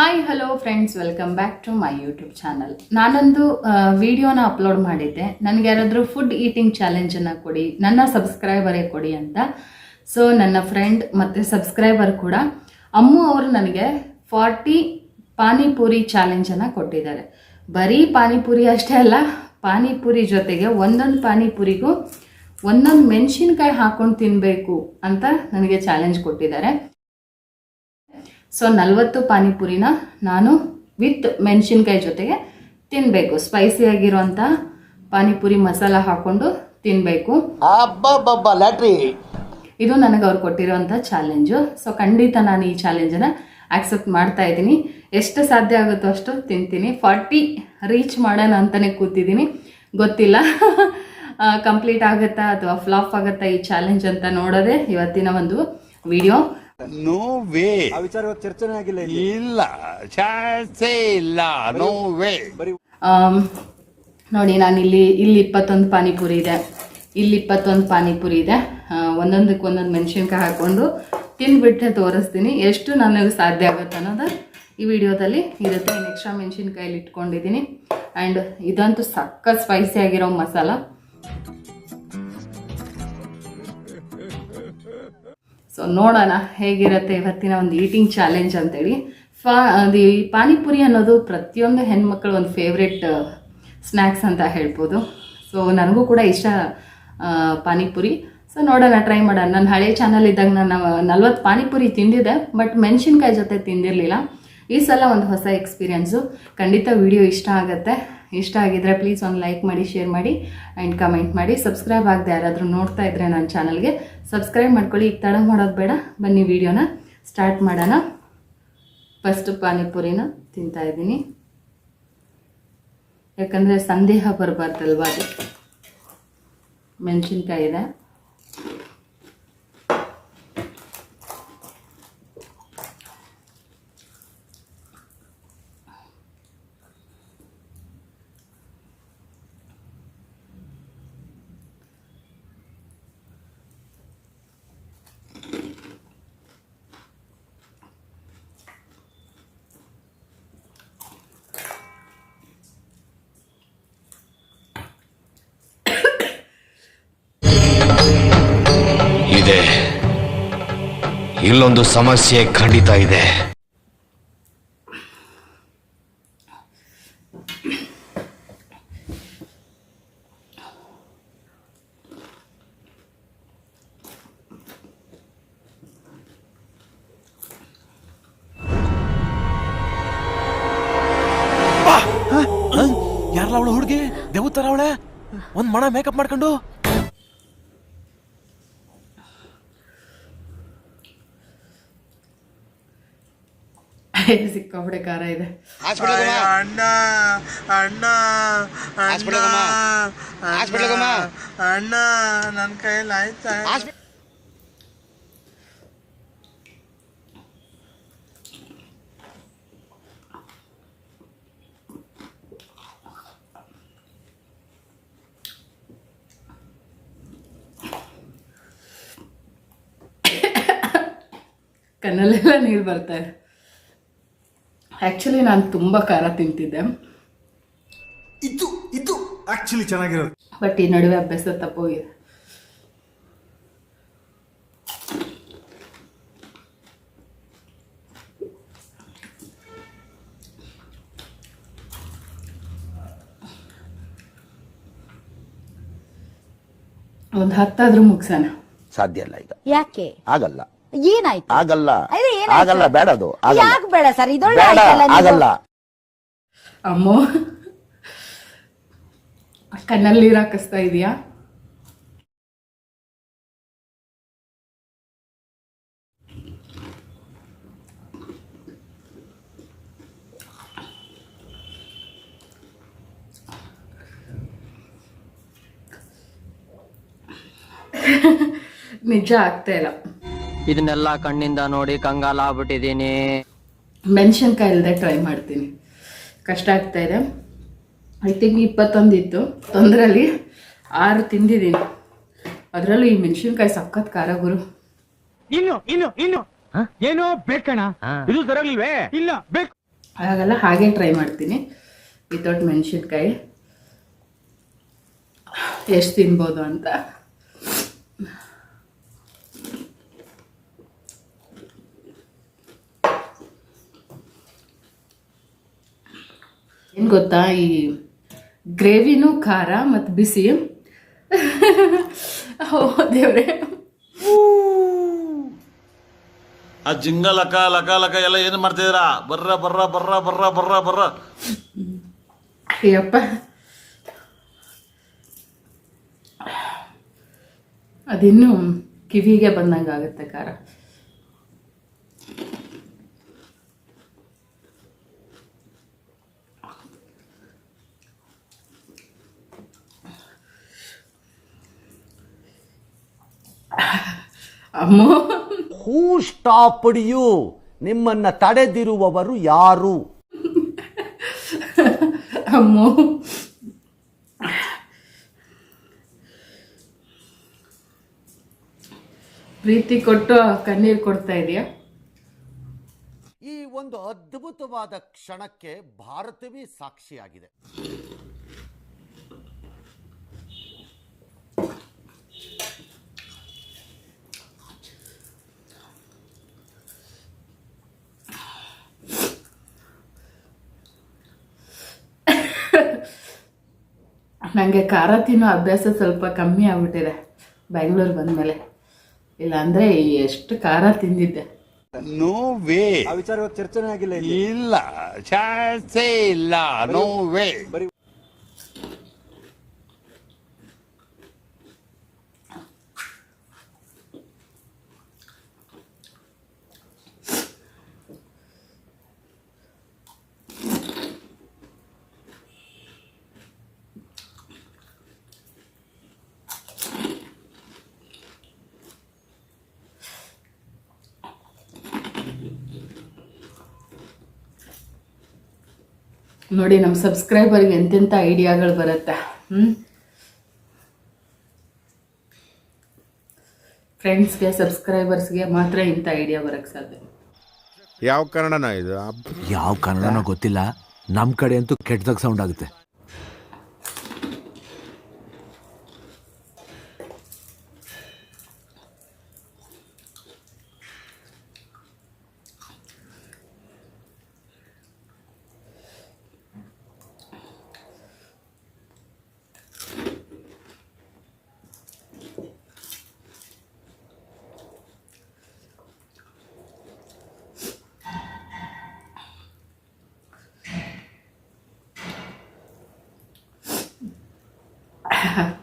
Hi hello friends welcome back to my YouTube channel ನಾನೊಂದು ವಿಡಿಯೋನ upload ಮಾಡಿದ್ದೆ. ನನಗೆ ಯಾರಾದರೂ ಫುಡ್ ಈಟಿಂಗ್ ಚಾಲೆಂಜನ್ನು ಕೊಡಿ, ನನ್ನ ಸಬ್ಸ್ಕ್ರೈಬರೇ ಕೊಡಿ ಅಂತ. ಸೊ ನನ್ನ ಫ್ರೆಂಡ್ ಮತ್ತು ಸಬ್ಸ್ಕ್ರೈಬರ್ ಕೂಡ, ಅಮ್ಮು ಅವರು ನನಗೆ ಫಾರ್ಟಿ ಪಾನಿಪುರಿ ಚಾಲೆಂಜನ್ನು ಕೊಟ್ಟಿದ್ದಾರೆ. ಬರೀ ಪಾನಿಪುರಿ ಅಷ್ಟೇ ಅಲ್ಲ, ಪಾನಿಪುರಿ ಜೊತೆಗೆ ಒಂದೊಂದು ಪಾನಿಪುರಿಗೂ ಒಂದೊಂದು ಮೆಣಸಿನ್ಕಾಯಿ ಹಾಕೊಂಡು ತಿನ್ನಬೇಕು ಅಂತ ನನಗೆ ಚಾಲೆಂಜ್ ಕೊಟ್ಟಿದ್ದಾರೆ. ಸೊ ನಲ್ವತ್ತು ಪಾನಿಪುರಿನ ನಾನು ವಿತ್ ಮೆಣಸಿನ್ಕಾಯಿ ಜೊತೆಗೆ ತಿನ್ನಬೇಕು ಸ್ಪೈಸಿ ಆಗಿರುವಂಥ ಪಾನಿಪುರಿ ಮಸಾಲ ಹಾಕೊಂಡು ತಿನ್ನಬೇಕು ಇದು ನನಗೆ ಅವ್ರು ಕೊಟ್ಟಿರೋಂಥ ಚಾಲೆಂಜು ಸೊ ಖಂಡಿತ ನಾನು ಈ ಚಾಲೆಂಜನ್ನು ಆಕ್ಸೆಪ್ಟ್ ಮಾಡ್ತಾ ಇದ್ದೀನಿ. ಎಷ್ಟು ಸಾಧ್ಯ ಆಗುತ್ತೋ ಅಷ್ಟು ತಿಂತೀನಿ. ಫಾರ್ಟಿ ರೀಚ್ ಮಾಡೋಣ ಅಂತಲೇ ಕೂತಿದ್ದೀನಿ. ಗೊತ್ತಿಲ್ಲ. ಕಂಪ್ಲೀಟ್ ಆಗುತ್ತಾ ಅಥವಾ ಫ್ಲಾಪ್ ಆಗುತ್ತಾ ಈ ಚಾಲೆಂಜ್ ಅಂತ ನೋಡೋದೇ ಇವತ್ತಿನ ಒಂದು ವಿಡಿಯೋ ನೋ ವೇ. ಆ ವಿಚಾರ ಇವತ್ತು ಚರ್ಚೆನೇ ಆಗಿಲ್ಲ ಇಲ್ಲಿ. ಇಲ್ಲ. ಚಾನ್ಸೇ ಇಲ್ಲ. No way. ಬರೀ ಆಮ್, ನೋಡಿ ನಾನು ಇಲ್ಲಿ ಇಲ್ಲಿ ಇಪ್ಪತ್ತೊಂದು ಪಾನಿಪುರಿ ಇದೆ. ಇಲ್ಲಿ ಇಪ್ಪತ್ತೊಂದು ಪಾನಿಪುರಿ ಇದೆ. ಆ, ಒಂದೊಂದಕ್ಕೆ ಒಂದೊಂದು ಮೆಣಸಿನ್ಕಾಯಿ ಹಾಕ್ಕೊಂಡು ತಿಂದ್ಬಿಟ್ಟೆ ತೋರಿಸ್ತೀನಿ. ಎಷ್ಟು ನನಗೆ ಸಾಧ್ಯ ಆಗುತ್ತೆ ಅನ್ನೋದು ಈ ವಿಡಿಯೋದಲ್ಲಿ ಇರುತ್ತೆ. ಇನ್ನು ಎಕ್ಸ್ಟ್ರಾ ಮೆಣಸಿನ್ಕಾಯಲ್ಲಿ ಇಟ್ಕೊಂಡಿದ್ದೀನಿ. ಆ್ಯಂಡ್ ಇದಂತೂ ಸಖತ್ ಸ್ಪೈಸಿ ಆಗಿರೋ ಮಸಾಲ. ಸೊ ನೋಡೋಣ ಹೇಗಿರುತ್ತೆ ಇವತ್ತಿನ ಒಂದು ಈಟಿಂಗ್ ಚಾಲೆಂಜ್ ಅಂತೇಳಿ. ಫಾ, ಅದು ಈ ಪಾನಿಪುರಿ ಅನ್ನೋದು ಪ್ರತಿಯೊಂದು ಹೆಣ್ಮಕ್ಳು ಒಂದು ಫೇವ್ರೆಟ್ ಸ್ನ್ಯಾಕ್ಸ್ ಅಂತ ಹೇಳ್ಬೋದು. ಸೊ ನನಗೂ ಕೂಡ ಇಷ್ಟ ಪಾನಿಪುರಿ. ಸೊ ನೋಡೋಣ ಟ್ರೈ ಮಾಡೋಣ. ನನ್ನ ಹಳೆ ಚಾನಲ್ ಇದ್ದಾಗ ನಾನು ನಲ್ವತ್ತು ಪಾನಿಪುರಿ ತಿಂದಿದ್ದೆ ಬಟ್ ಮೆಣಸಿನ್ಕಾಯಿ ಜೊತೆ ತಿಂದಿರಲಿಲ್ಲ. ಈ ಸಲ ಒಂದು ಹೊಸ ಎಕ್ಸ್ಪೀರಿಯೆನ್ಸು ಖಂಡಿತ ವಿಡಿಯೋ ಇಷ್ಟ ಆಗುತ್ತೆ. ಇಷ್ಟ ಆಗಿದ್ರೆ ಪ್ಲೀಸ್ ಒಂದು ಲೈಕ್ ಮಾಡಿ ಶೇರ್ ಮಾಡಿ ಆ್ಯಂಡ್ ಕಮೆಂಟ್ ಮಾಡಿ. ಸಬ್ಸ್ಕ್ರೈಬ್ ಆಗದೆ ಯಾರಾದರೂ ನೋಡ್ತಾ ಇದ್ರೆ ನನ್ನ ಚಾನಲ್ಗೆ ಸಬ್ಸ್ಕ್ರೈಬ್ ಮಾಡ್ಕೊಳ್ಳಿ. ಈಗ ತಡ ಮಾಡೋದು ಬೇಡ. ಬನ್ನಿ ವಿಡಿಯೋನ ಸ್ಟಾರ್ಟ್ ಮಾಡೋಣ. ಫಸ್ಟ್ ಪಾನಿಪುರಿನ ತಿಂತಾ ಇದ್ದೀನಿ. ಯಾಕಂದರೆ ಸಂದೇಹ ಬರಬಾರ್ದಲ್ವಾ ಅದು? ಮೆಣಸಿನ್ಕಾಯಿ ಇದೆ. ಇಲ್ಲೊಂದು ಸಮಸ್ಯೆ ಖಂಡಿತ ಇದೆ. ಯಾರಲ್ಲ ಅವಳು ಹುಡುಗಿ? ದೇವತರ ಅವಳೆ? ಒಂದ್ ಮಣ ಮೇಕಪ್ ಮಾಡ್ಕೊಂಡು? ಸಿಕ್ಕಾಪಡೆ ಖಾರ ಇದೆ. ಅಣ್ಣ ಅಣ್ಣ ಅಣ್ಣ ಅಣ್ಣ ನನ್ನ ಕೈಯಲ್ಲಿ ಆಯ್ತಾ? ಕಣ್ಣಲ್ಲೆಲ್ಲ ನೀರು ಬರ್ತಾರೆ ಇದೆ. ಆ್ಯಕ್ಚುಲಿ ನಾನು ತುಂಬ ಖಾರ ತಿಂತಿದ್ದೆ. ಇದು ಇದು ಆಕ್ಚುಲಿ ಚೆನ್ನಾಗಿರೋದು. ಬಟ್ ಈ ನಡುವೆ ಅಭ್ಯಾಸ ತಪ್ಪೋಗಿದೆ. ಒಂದು ಹತ್ತಾದ್ರೂ ಮುಗ್ಸೋಣ. ಸಾಧ್ಯ ಅಲ್ಲ ಈಗ. ಯಾಕೆ? ಆಗಲ್ಲ. ಏನಾಯ್ತು? ಆಗಲ್ಲ? ಆಗಲ್ಲ ಬೇಡ ಅದು ಆಗಲ್ಲ. ಯಾಕೆ ಬೇಡ ಸರ್? ಇದೊಳ್ಳೆ ಬೇಡ ಆಯ್ತಲ್ಲ ನೀವು? ಆಗಲ್ಲ. ಅಮ್ಮೋ ಕಣ್ಣಲ್ಲಿ ನೀರು ಹಾಕಿಸ್ತಾ ಇದೆಯಾ? ನಿಜ ಆಗ್ತಾ ಇಲ್ಲ. ಇದನ್ನೆಲ್ಲ ಕಣ್ಣಿಂದ ನೋಡಿ ಕಂಗಾಲ ಆಗ್ಬಿಟ್ಟಿದೀನಿ ಮೆಣಸಿನ್ಕಾಯಿ ಇಲ್ಲದೆ ಟ್ರೈ ಮಾಡ್ತೀನಿ. ಕಷ್ಟ ಆಗ್ತಾ ಇದೆ. ಐ ತಿಂಕ್ ಇಪ್ಪತ್ತೊಂದು ಇತ್ತು ತೊಂದರಲ್ಲಿ ಆರು ತಿಂದಿದ್ದೀನಿ. ಅದರಲ್ಲೂ ಈ ಮೆಣಸಿನ್ಕಾಯಿ ಸಖತ್ ಖಾರ ಗುರು. ಇನ್ನು ಇನ್ನು ಇನ್ನು. ಏನೋ ಬೇಕಣ್ಣ ಇದು ಸರಿಯಾಗ್ಲಿಲ್ವೇ ಇಲ್ಲ ಬೇಕು. ಹಾಗಲ್ಲ ಹಾಗೆ ಟ್ರೈ ಮಾಡ್ತೀನಿ. ವಿತೌಟ್ ಮೆಣಸಿನ್ಕಾಯಿ. ಎಷ್ಟು ತಿನ್ಬೋದು ಅಂತ. ಗೊತ್ತಾ? ಈ ಗ್ರೇವಿನೂ ಖಾರ ಮತ್ತು ಬಿಸಿ ದೇವ್ರೆ. ಆ ಜಿಂಗ ಲಕ ಲಕ ಲಕ ಎಲ್ಲ ಏನು ಮಾಡ್ತಿದ್ದೀರಾ? ಬರ್ರ ಬರ್ರ ಬರ್ರ ಬರ್ರ ಬರ್ರ ಬರ್ರ. ಅಯ್ಯಪ್ಪ. ಅದಿನ್ನೂ ಕಿವಿಗೆ ಬಂದಂಗಾಗುತ್ತೆ ಖಾರ. ಅಮ್ಮೋ ಹೂ ಸ್ಟಾಪ್ಡ್ ಯು ನಿಮ್ಮನ್ನ ತಡೆದಿರುವವರು ಯಾರು? ಅಮ್ಮೋ. ಪ್ರೀತಿ ಕೊಟ್ಟು ಕಣ್ಣೀರು ಕೊಡ್ತಾ ಇದೆಯಾ? ಈ ಒಂದು ಅದ್ಭುತವಾದ ಕ್ಷಣಕ್ಕೆ ಭಾರತವೇ ಸಾಕ್ಷಿಯಾಗಿದೆ. ನನಗೆ ಖಾರ ತಿನ್ನೋ ಅಭ್ಯಾಸ ಸ್ವಲ್ಪ ಕಮ್ಮಿ ಆಗ್ಬಿಟ್ಟಿದೆ. ಬೆಂಗಳೂರು ಬಂದಮೇಲೆ. ಇಲ್ಲಾಂದರೆ ಎಷ್ಟು ಖಾರ ತಿಂದಿದ್ದೆ. No way. ಆ ವಿಚಾರ ಚರ್ಚೆನೇ ಆಗಿಲ್ಲ ಇಲ್ಲಿ. ಇಲ್ಲ. ಚಾನ್ಸೇ ಇಲ್ಲ. No way. ನೋಡಿ ನಮ್ಮ ಸಬ್ಸ್ಕ್ರೈಬರ್ಗೆ ಎಂತೆಂಥ ಐಡಿಯಾಗಳು ಬರುತ್ತೆ. ಹ್ಞೂ ಫ್ರೆಂಡ್ಸ್ಗೆ ಸಬ್ಸ್ಕ್ರೈಬರ್ಸ್ಗೆ ಮಾತ್ರ ಇಂಥ ಐಡಿಯಾ ಬರೋಕ್ಕೆ ಸಾಧ್ಯ. ಯಾವ ಕನ್ನಡನ ಇದು? ಯಾವ ಕನ್ನಡನೋ ಗೊತ್ತಿಲ್ಲ. ನಮ್ಮ ಕಡೆ ಅಂತೂ ಕೆಟ್ಟದಾಗ ಸೌಂಡ್ ಆಗುತ್ತೆ.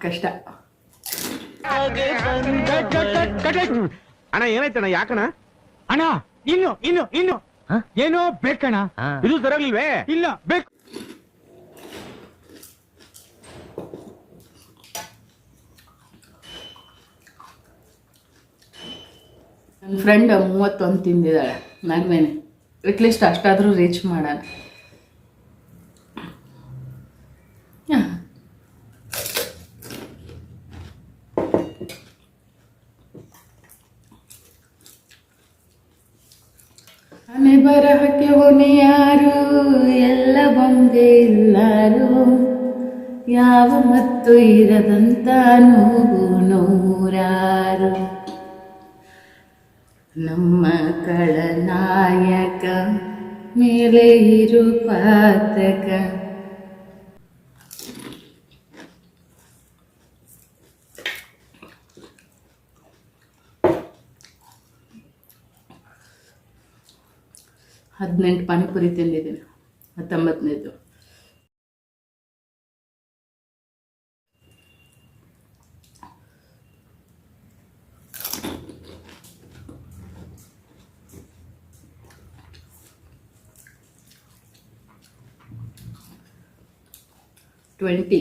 ಕಷ್ಟ. ಅಣ್ಣ ಏನಾಯ್ತಣ್ಣ ಯಾಕಣ ಅಣ್ಣ ಇನ್ನು ಇನ್ನು ಇನ್ನು. ಏನೋ ಬೇಕಣ್ಣ. ಇದು ಸರಿಯಾಗ್ಲಿಲ್ವೇ ಇಲ್ಲ ಬೇಕು. ನನ್ನ ಫ್ರೆಂಡ್ ಮೂವತ್ತೊಂದು ತಿಂದಿದ್ದಾಳೆ ನಗ್ಮೇನೆ ಅಟ್ಲೀಸ್ಟ್ ಅಷ್ಟಾದರೂ ರೀಚ್ ಮಾಡೋಣ. ಎಲ್ಲ ಬಂದೆ ಇಲ್ಲಾರು ಯಾವ ಮತ್ತು ಇರದಂತ ನೋವು ನೂರಾರು. ನಮ್ಮ ಕಳನಾಯಕ ಮೇಲೆ ಇರು ಪಾತಕ. ಹದಿನೆಂಟು ಪಾನಿಪುರಿ ತಿಂದಿದ್ದೀನಿ. ಹತ್ತೊಂಬತ್ತನೇದು twenty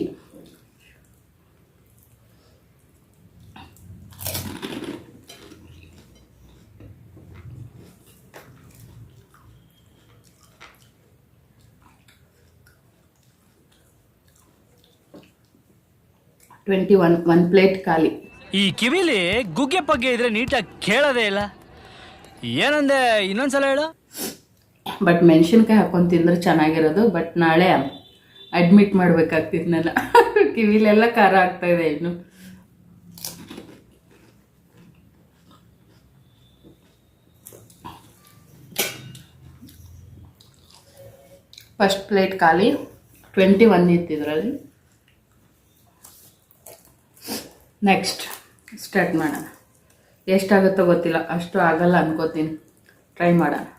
twenty one one plate ಖಾಲಿ. ಈ ಕಿವಿಲಿ ಗುಗ್ಗೆ ಪಗ್ಗೆ ಇದ್ರೆ ನೀಟಾಗಿ ಕೇಳೋದೇ ಇಲ್ಲ. ಏನಂದೆ ಇನ್ನೊಂದ್ಸಲ ಹೇಳು. ಬಟ್ ಮೆಣಸಿನ್ಕಾಯಿ ಹಾಕೊಂಡು ತಿಂದ್ರೆ ಚೆನ್ನಾಗಿರೋದು ಬಟ್ ನಾಳೆ ಅಡ್ಮಿಟ್ ಮಾಡ್ಬೇಕಾಗ್ತಿತ್ತು ನಾನು ಕಿವಿಲೆಲ್ಲ ಖಾರ ಆಗ್ತಾ ಇದೆ ಇನ್ನು. ಫಸ್ಟ್ ಪ್ಲೇಟ್ ಖಾಲಿ. ಟ್ವೆಂಟಿ ಒನ್ ಇತ್ತು ಇದರಲ್ಲಿ. ನೆಕ್ಸ್ಟ್ ಸ್ಟಾರ್ಟ್ ಮಾಡೋಣ. ಎಷ್ಟಾಗುತ್ತೋ ಗೊತ್ತಿಲ್ಲ. ಅಷ್ಟು ಆಗಲ್ಲ ಅನ್ಕೋತೀನಿ. ಟ್ರೈ ಮಾಡೋಣ.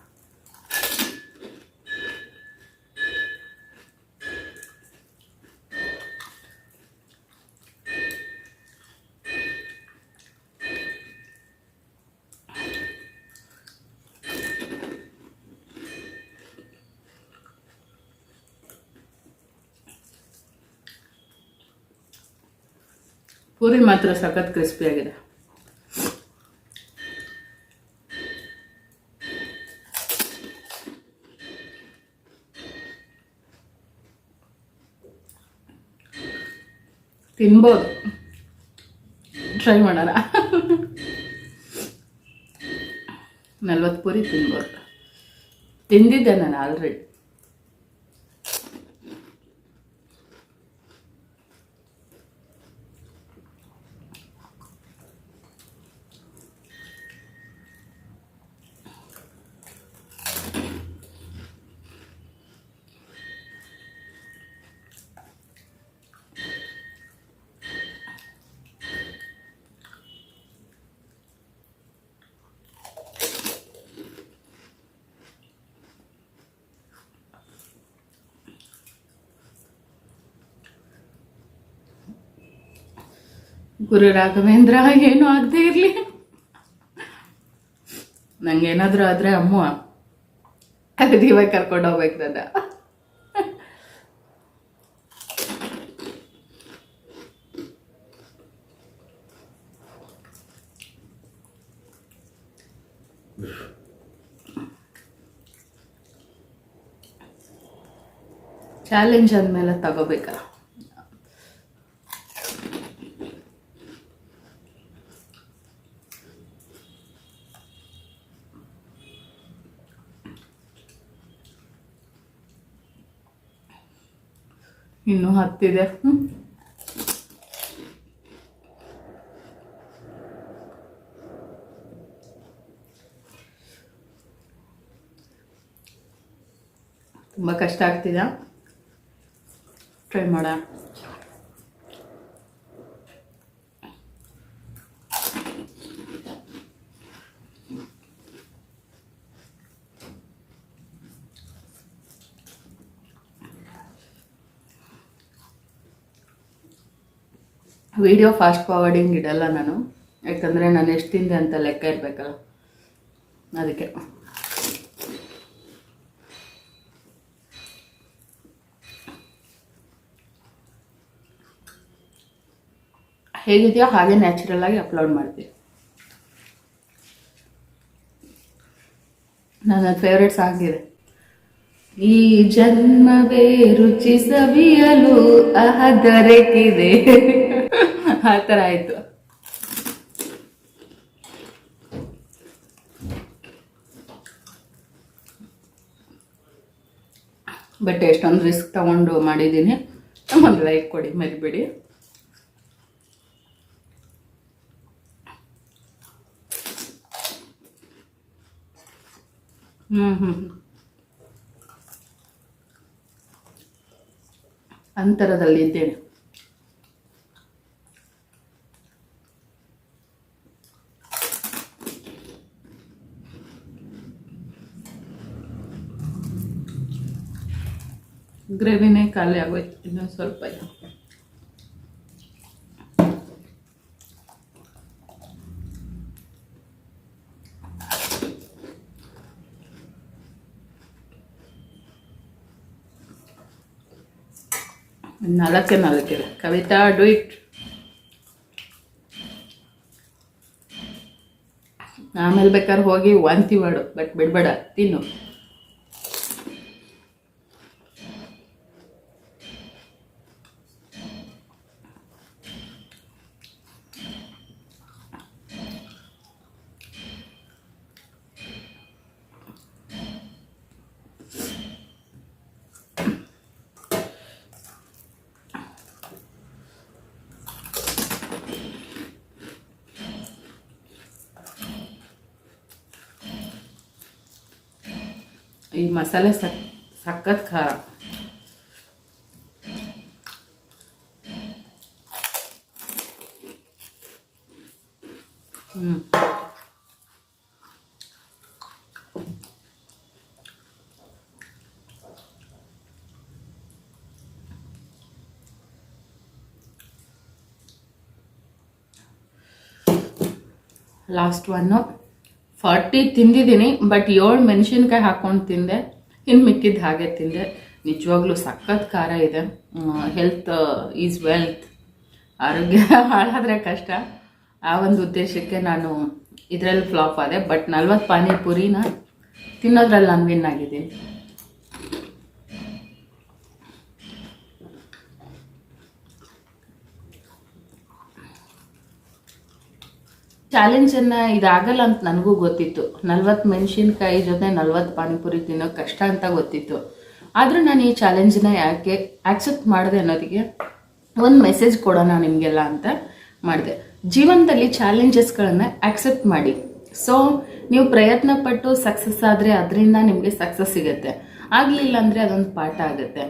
ಪೂರಿ ಮಾತ್ರ ಸಖತ್ ಕ್ರಿಸ್ಪಿ ಆಗಿದೆ. ತಿನ್ಬೋದು. ಟ್ರೈ ಮಾಡೋಣ. ನಲ್ವತ್ತು ಪೂರಿ ತಿನ್ಬೋದು. ತಿಂದಿದ್ದೆ ನಾನು ಆಲ್ರೆಡಿ ಗುರು ರಾಘವೇಂದ್ರ ಏನೂ ಆಗದೆ ಇರಲಿ. ನಂಗೇನಾದರೂ ಆದರೆ ಅಮ್ಮ ಕರ್ಕೊಂಡು ಹೋಗ್ಬೇಕು ದಾದ ಚಾಲೆಂಜ್ ಅಂದಮೇಲೆ ತಗೋಬೇಕಲ್ಲ ಇನ್ನೂ ಹತ್ತಿದೆ. ತುಂಬ ಕಷ್ಟ ಆಗ್ತಿದೆ. ಟ್ರೈ ಮಾಡೋಣ. ವಿಡಿಯೋ ಫಾಸ್ಟ್ ಫಾರ್ವರ್ಡಿಂಗ್ ಇಡಲ್ಲ ನಾನು. ಯಾಕಂದರೆ ನಾನು ಎಷ್ಟು ತಿಂದೆ ಅಂತ ಲೆಕ್ಕ ಇರಬೇಕಲ್ಲ. ಅದಕ್ಕೆ. ಹೇಗಿದೆಯೋ ಹಾಗೆ ನ್ಯಾಚುರಲ್ ಆಗಿ ಅಪ್ಲೋಡ್ ಮಾಡ್ತೀನಿ. ನನ್ನ ಫೇವ್ರೆಟ್ ಸಾಂಗ್ ಇದೆ. ಈ ಜನ್ಮವೇ ರುಚಿ ಸವಿಯಲು ಅಹ ದೊರಕಿದೆ ಆ ಥರ ಆಯಿತು. ಬಟ್ ಎಷ್ಟೊಂದು ರಿಸ್ಕ್ ತಗೊಂಡು ಮಾಡಿದ್ದೀನಿ. ಒಂದು ಲೈಕ್ ಕೊಡಿ, ಮರಿಬೇಡಿ. ಹ್ಞೂ ಹ್ಞೂ ಅಂತರದಲ್ಲಿ ಗ್ರೇವಿನೇ ಖಾಲಿ ಆಗೋಯ್ತು. ಇನ್ನೊಂದು ಸ್ವಲ್ಪ ಇದು. ನಾಲ್ಕೇ ನಾಲ್ಕಿದೆ ಕವಿತಾ ಡು ಆಮೇಲೆ ಬೇಕಾದ್ರೆ ಹೋಗಿ ವಾಂತಿ ಮಾಡು ಬಟ್ ಬಿಡಬೇಡ, ತಿನ್ನು. ಈ ಮಸಾಲೆ ಸಕ್ ಸಖತ್ ಖಾರ ಹ್ಞೂ ಲಾಸ್ಟ್ ಒನ್ನು ಫಾರ್ಟಿ ತಿಂದಿದ್ದೀನಿ, ಬಟ್ ಏಳು ಮೆಣಸಿನ್ಕಾಯಿ ಹಾಕ್ಕೊಂಡು ತಿಂದೆ. ಇನ್ನು ಮಿಕ್ಕಿದ್ದು ಹಾಗೆ ತಿಂದೆ. ನಿಜವಾಗ್ಲೂ ಸಖತ್ ಖಾರ ಇದೆ. ಹೆಲ್ತ್ ಈಸ್ ವೆಲ್ತ್ ಆರೋಗ್ಯ ಹಾಳಾದರೆ ಕಷ್ಟ. ಆ ಒಂದು ಉದ್ದೇಶಕ್ಕೆ ನಾನು ಇದರಲ್ಲಿ ಫ್ಲಾಪ್ ಆದೆ. ಬಟ್ ನಲ್ವತ್ತು ಪಾನಿಪುರಿನ ತಿನ್ನೋದ್ರಲ್ಲಿ ನಾನು ವಿನ್ ಆಗಿದ್ದೀನಿ. ಚಾಲೆಂಜನ್ನು ಇದಾಗಲ್ಲ ಅಂತ ನನಗೂ ಗೊತ್ತಿತ್ತು. ನಲ್ವತ್ತು ಮೆಣಸಿನ್ಕಾಯಿ ಜೊತೆ ನಲ್ವತ್ತು ಪಾನಿಪುರಿ ತಿನ್ನೋ ಕಷ್ಟ ಅಂತ ಗೊತ್ತಿತ್ತು. ಆದರೂ ನಾನು ಈ ಚಾಲೆಂಜನ್ನ ಯಾಕೆ ಆಕ್ಸೆಪ್ಟ್ ಮಾಡಿದೆ ಅನ್ನೋದಕ್ಕೆ ಒಂದು ಮೆಸೇಜ್ ಕೊಡೋಣ ನಿಮಗೆಲ್ಲ ಅಂತ ಮಾಡಿದೆ. ಜೀವನದಲ್ಲಿ ಚಾಲೆಂಜಸ್ಗಳನ್ನು ಆಕ್ಸೆಪ್ಟ್ ಮಾಡಿ. ಸೊ ನೀವು ಪ್ರಯತ್ನ ಪಟ್ಟು ಸಕ್ಸಸ್ ಆದರೆ ಅದರಿಂದ ನಿಮಗೆ ಸಕ್ಸಸ್ ಸಿಗುತ್ತೆ. ಆಗಲಿಲ್ಲ ಅಂದ್ರೆ ಅದೊಂದು ಪಾಠ ಆಗುತ್ತೆ.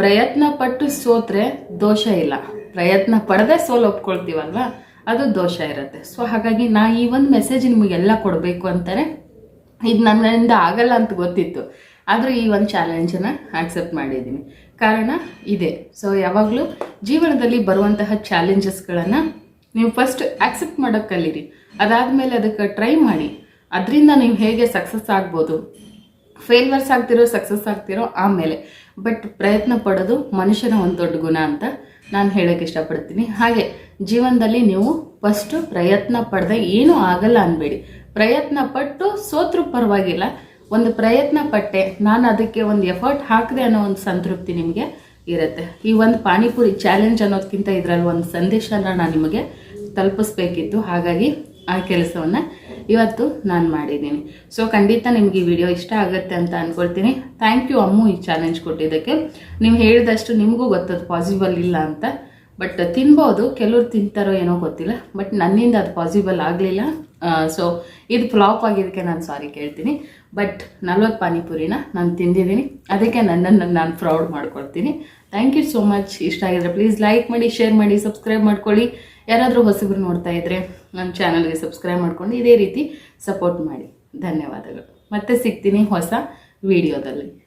ಪ್ರಯತ್ನ ಪಟ್ಟು ಸೋತ್ರೆ ದೋಷ ಇಲ್ಲ. ಪ್ರಯತ್ನ ಪಡದೆ ಸೋಲು ಒಪ್ಕೊಳ್ತೀವಲ್ವಾ? ಅದು ದೋಷ ಇರುತ್ತೆ. ಸೊ ಹಾಗಾಗಿ ನಾ ಈ ಒಂದು ಮೆಸೇಜ್ ನಿಮಗೆಲ್ಲ ಕೊಡಬೇಕು ಅಂತಾರೆ. ಇದು ನನ್ನಿಂದ ಆಗಲ್ಲ ಅಂತ ಗೊತ್ತಿತ್ತು. ಆದರೂ ಈ ಒಂದು ಚಾಲೆಂಜನ್ನು ಆಕ್ಸೆಪ್ಟ್ ಮಾಡಿದ್ದೀನಿ. ಕಾರಣ ಇದೆ. ಸೊ ಯಾವಾಗಲೂ ಜೀವನದಲ್ಲಿ ಬರುವಂತಹ ಚಾಲೆಂಜಸ್ಗಳನ್ನು ನೀವು ಫಸ್ಟ್ ಆಕ್ಸೆಪ್ಟ್ ಮಾಡೋಕ್ಕೆ ಕಲೀರಿ. ಅದಾದಮೇಲೆ ಅದಕ್ಕೆ ಟ್ರೈ ಮಾಡಿ. ಅದರಿಂದ ನೀವು ಹೇಗೆ ಸಕ್ಸಸ್ ಆಗ್ಬೋದು ಫೇಲ್ವರ್ಸ್ ಆಗ್ತಿರೋ ಸಕ್ಸಸ್ ಆಗ್ತಿರೋ, ಆಮೇಲೆ. ಬಟ್ ಪ್ರಯತ್ನ ಪಡೋದು ಮನುಷ್ಯನ ಒಂದು ದೊಡ್ಡ ಗುಣ ಅಂತ ನಾನು ಹೇಳೋಕ್ಕೆ ಇಷ್ಟಪಡ್ತೀನಿ. ಹಾಗೆ ಜೀವನದಲ್ಲಿ ನೀವು ಫಸ್ಟು ಪ್ರಯತ್ನ ಪಡದೆ ಏನೂ ಆಗಲ್ಲ ಅನ್ಬೇಡಿ. ಪ್ರಯತ್ನ ಪಟ್ಟು ಸೋತ್ರೂ ಪರವಾಗಿಲ್ಲ. ಒಂದು ಪ್ರಯತ್ನ ಪಟ್ಟೆ, ನಾನು ಅದಕ್ಕೆ ಒಂದು ಎಫರ್ಟ್ ಹಾಕಿದೆ ಅನ್ನೋ ಒಂದು ಸಂತೃಪ್ತಿ ನಿಮಗೆ ಇರುತ್ತೆ. ಈ ಒಂದು ಪಾನಿಪುರಿ ಚಾಲೆಂಜ್ ಅನ್ನೋದಕ್ಕಿಂತ ಇದರಲ್ಲಿ ಒಂದು ಸಂದೇಶನ ನಾನು ನಿಮಗೆ ತಲುಪಿಸ್ಬೇಕಿತ್ತು. ಹಾಗಾಗಿ ಆ ಕೆಲಸವನ್ನು ಇವತ್ತು ನಾನು ಮಾಡಿದ್ದೀನಿ. ಸೊ ಖಂಡಿತ ನಿಮ್ಗೆ ಈ ವಿಡಿಯೋ ಇಷ್ಟ ಆಗುತ್ತೆ ಅಂತ ಅಂದ್ಕೊಳ್ತೀನಿ ಥ್ಯಾಂಕ್ ಯು ಅಮ್ಮು ಈ ಚಾಲೆಂಜ್ ಕೊಟ್ಟಿದ್ದಕ್ಕೆ. ನೀವು ಹೇಳಿದಷ್ಟು ನಿಮಗೂ ಗೊತ್ತದು ಪಾಸಿಬಲ್ ಇಲ್ಲ ಅಂತ. ಬಟ್ ತಿನ್ಬೋದು, ಕೆಲವ್ರು ತಿಂತಾರೋ ಏನೋ ಗೊತ್ತಿಲ್ಲ. ಬಟ್ ನನ್ನಿಂದ ಅದು ಪಾಸಿಬಲ್ ಆಗಲಿಲ್ಲ. ಸೊ ಇದು ಫ್ಲಾಪ್ ಆಗಿದ್ದಕ್ಕೆ ನಾನು ಸಾರಿ ಕೇಳ್ತೀನಿ. ಬಟ್ ನಲ್ವತ್ತು ಪಾನಿಪುರಿನ ನಾನು ತಿಂದಿದ್ದೀನಿ. ಅದಕ್ಕೆ ನನ್ನನ್ನು ನಾನು ಪ್ರೌಡ್ ಮಾಡ್ಕೊಳ್ತೀನಿ. ಥ್ಯಾಂಕ್ ಯು ಸೋ ಮಚ್ ಇಷ್ಟ ಆಗಿದ್ರೆ ಪ್ಲೀಸ್ ಲೈಕ್ ಮಾಡಿ ಶೇರ್ ಮಾಡಿ ಸಬ್ಸ್ಕ್ರೈಬ್ ಮಾಡ್ಕೊಳ್ಳಿ. ಯಾರಾದರೂ ಹೊಸಬ್ರು ನೋಡ್ತಾ ಇದ್ದರೆ ನನ್ನ ಚಾನಲ್ಗೆ ಸಬ್ಸ್ಕ್ರೈಬ್ ಮಾಡ್ಕೊಂಡು ಇದೇ ರೀತಿ ಸಪೋರ್ಟ್ ಮಾಡಿ. ಧನ್ಯವಾದಗಳು. ಮತ್ತೆ ಸಿಗ್ತೀನಿ ಹೊಸ ವಿಡಿಯೋದಲ್ಲಿ.